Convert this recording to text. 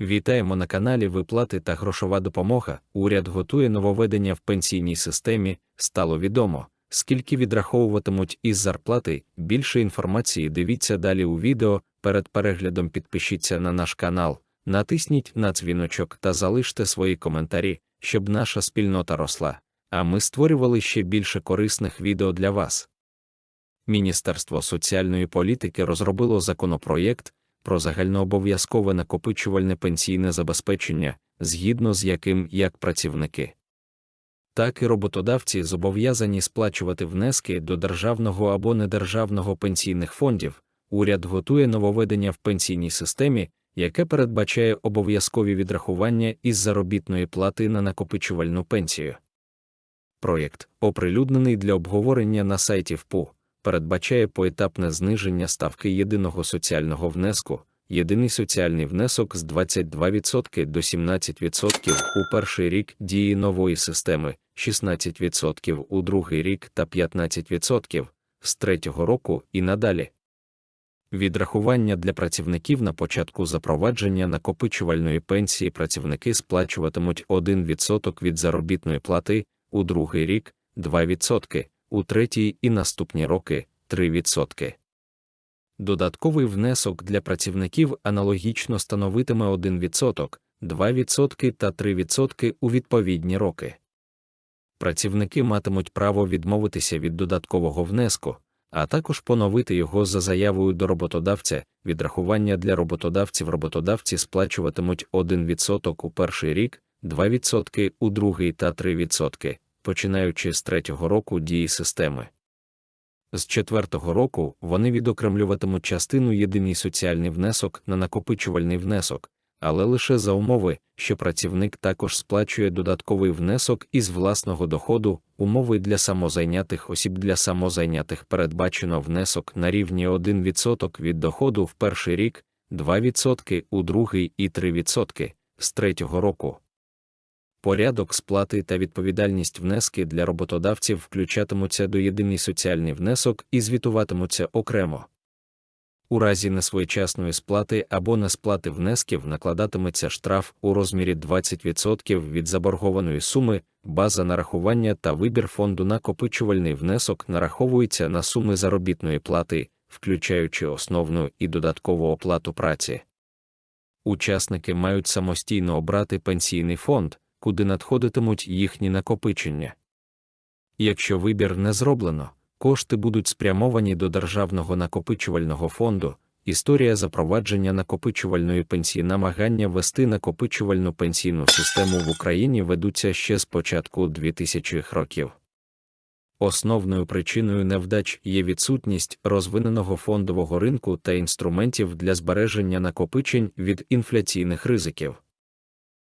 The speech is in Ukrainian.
Вітаємо на каналі Виплати та грошова допомога. Уряд готує нововведення в пенсійній системі. Стало відомо, скільки відраховуватимуть із зарплати. Більше інформації дивіться далі у відео. Перед переглядом підпишіться на наш канал, натисніть на дзвіночок та залиште свої коментарі, щоб наша спільнота росла. А ми створювали ще більше корисних відео для вас. Міністерство соціальної політики розробило законопроєкт про загальнообов'язкове накопичувальне пенсійне забезпечення, згідно з яким як працівники, так і роботодавці зобов'язані сплачувати внески до державного або недержавного пенсійних фондів. Уряд готує нововведення в пенсійній системі, яке передбачає обов'язкові відрахування із заробітної плати на накопичувальну пенсію. Проєкт, оприлюднений для обговорення на сайті ВПУ, передбачає поетапне зниження ставки єдиного соціального внеску, єдиний соціальний внесок з 22% до 17% у перший рік дії нової системи, 16% у другий рік та 15% з третього року і надалі. Відрахування для працівників на початку запровадження накопичувальної пенсії працівники сплачуватимуть 1% від заробітної плати, у другий рік 2%, у третій і наступні роки 3%. Додатковий внесок для працівників аналогічно становитиме 1%, 2% та 3% у відповідні роки. Працівники матимуть право відмовитися від додаткового внеску, а також поновити його за заявою до роботодавця. Відрахування для роботодавців роботодавці сплачуватимуть 1% у перший рік, 2% у другий та 3%, починаючи з третього року дії системи. З четвертого року вони відокремлюватимуть частину єдиний соціальний внесок на накопичувальний внесок, але лише за умови, що працівник також сплачує додатковий внесок із власного доходу, умови для самозайнятих осіб для самозайнятих передбачено внесок на рівні 1% від доходу в перший рік, 2% у другий і 3% з третього року. Порядок сплати та відповідальність внески для роботодавців включатимуться до єдиний соціальний внесок і звітуватимуться окремо. У разі несвоєчасної сплати або несплати внесків накладатиметься штраф у розмірі 20% від заборгованої суми, база нарахування та вибір фонду накопичувальний внесок нараховується на суми заробітної плати, включаючи основну і додаткову оплату праці. Учасники мають самостійно обрати пенсійний фонд, куди надходитимуть їхні накопичення. Якщо вибір не зроблено, кошти будуть спрямовані до Державного накопичувального фонду. Історія запровадження накопичувальної пенсії намагання ввести накопичувальну пенсійну систему в Україні ведуться ще з початку 2000-х років. Основною причиною невдач є відсутність розвиненого фондового ринку та інструментів для збереження накопичень від інфляційних ризиків.